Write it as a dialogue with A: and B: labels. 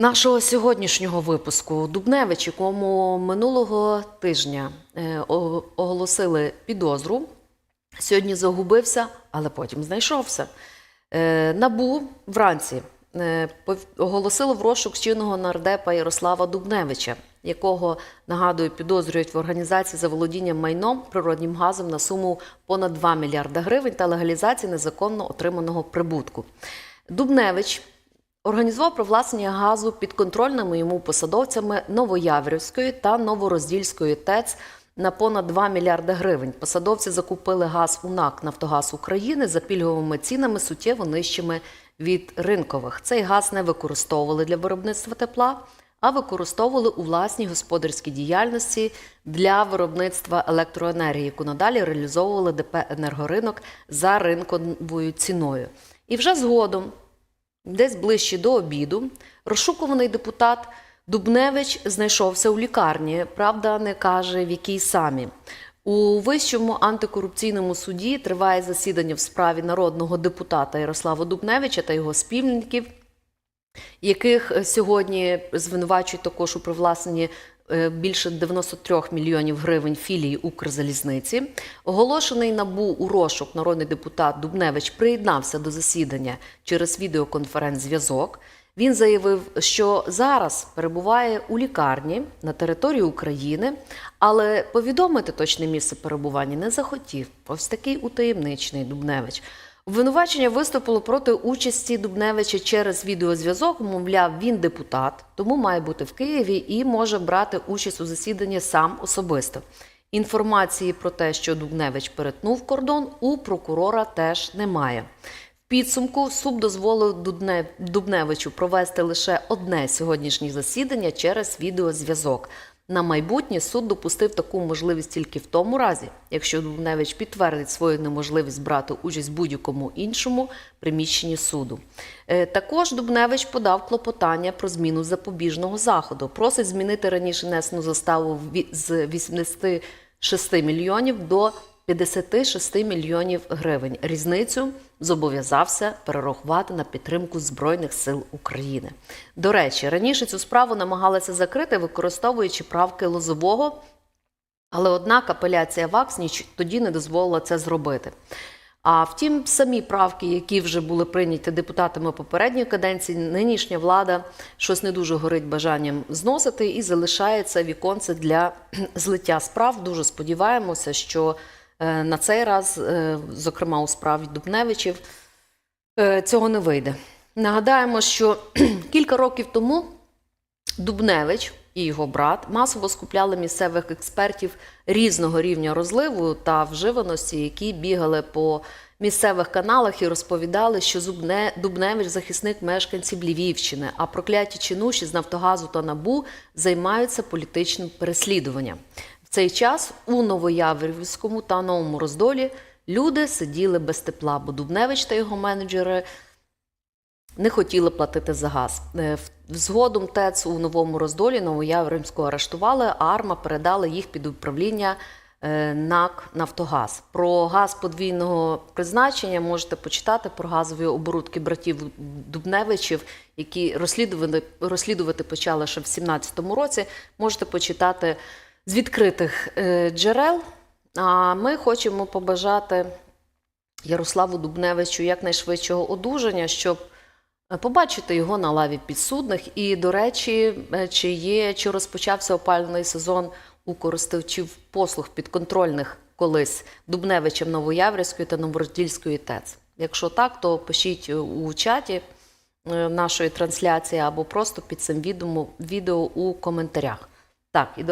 A: Нашого сьогоднішнього випуску Дубневич, якому минулого тижня е, оголосили підозру, сьогодні загубився, але потім знайшовся. Е, Набу вранці е, оголосило в розшук чинного нардепа Ярослава Дубневича, якого нагадую підозрюють в організації за володінням майном природнім газом на суму понад 2 мільярда гривень та легалізації незаконно отриманого прибутку. Дубневич Організував привласнення газу підконтрольними йому посадовцями Новояврівської та Новороздільської ТЕЦ на понад 2 мільярди гривень. Посадовці закупили газ у НАК Нафтогаз України за пільговими цінами суттєво нижчими від ринкових. Цей газ не використовували для виробництва тепла, а використовували у власній господарській діяльності для виробництва електроенергії, яку надалі реалізовували ДП «Енергоринок» за ринковою ціною. І вже згодом Десь ближче до обіду розшукуваний депутат Дубневич знайшовся у лікарні. Правда, не каже, в якій самі. У Вищому антикорупційному суді триває засідання в справі народного депутата Ярослава Дубневича та його спільників, яких сьогодні звинувачують також у привласненні більше 93 мільйонів гривень філії Укрзалізниці. Оголошений набу у розшук народний депутат Дубневич приєднався до засідання через відеоконференц-зв'язок. Він заявив, що зараз перебуває у лікарні на території України, але повідомити точне місце перебування не захотів. Ось такий утаємничний Дубневич. Обвинувачення виступило проти участі Дубневича через відеозв'язок. Мовляв, він депутат, тому має бути в Києві і може брати участь у засіданні сам особисто. Інформації про те, що Дубневич перетнув кордон, у прокурора теж немає. В підсумку суд дозволив Дубневичу провести лише одне сьогоднішнє засідання через відеозв'язок. На майбутнє суд допустив таку можливість тільки в тому разі, якщо Дубневич підтвердить свою неможливість брати участь в будь-якому іншому приміщенні суду. Е, Також Дубневич подав клопотання про зміну запобіжного заходу. Просить змінити раніше несену заставу з 86 мільйонів до 56 мільйонів гривень. Різницю зобов'язався перерахувати на підтримку Збройних сил України. До речі, раніше цю справу намагалися закрити, використовуючи правки Лозового, але однак апеляція ВАКС ніч тоді не дозволила це зробити. А втім, самі правки, які вже були прийняті депутатами попередньої каденції, нинішня влада щось не дуже горить бажанням зносити і залишається віконце для злиття справ. Дуже сподіваємося, що на цей раз, е, зокрема у справі Дубневичів, е, цього не вийде. Нагадаємо, що кілька років тому Дубневич і його брат масово скупляли місцевих експертів різного рівня розливу та вживаності, які бігали по місцевих каналах і розповідали, що Дубневич захисник мешканців Львівщини, а прокляті чинуші з Нафтогазу та Набу займаються політичним переслідуванням. Цей час у Новояврівському та Новому Роздолі люди сиділи без тепла, бо Дубневич та його менеджери не хотіли платити за газ. Е, Згодом ТЕЦ у новому роздолі Новоявримського арештували, а АРМА передала їх під управління е, НАК Нафтогаз. Про газ подвійного призначення можете почитати про газові оборудки братів Дубневичів, які розслідувати, розслідувати почали ще в 2017 році. Можете почитати з відкритих е, джерел. А ми хочемо побажати Ярославу Дубневичу якнайшвидшого одужання, щоб е, побачити його на лаві підсудних. І, до речі, е, чи є, чи розпочався опалювальний сезон у користувачів послуг підконтрольних колись Дубневичем Новояврівської та Новороздільської ТЕЦ. Якщо так, то пишіть у чаті нашої трансляції або просто під цим відео, у коментарях. Так, і до.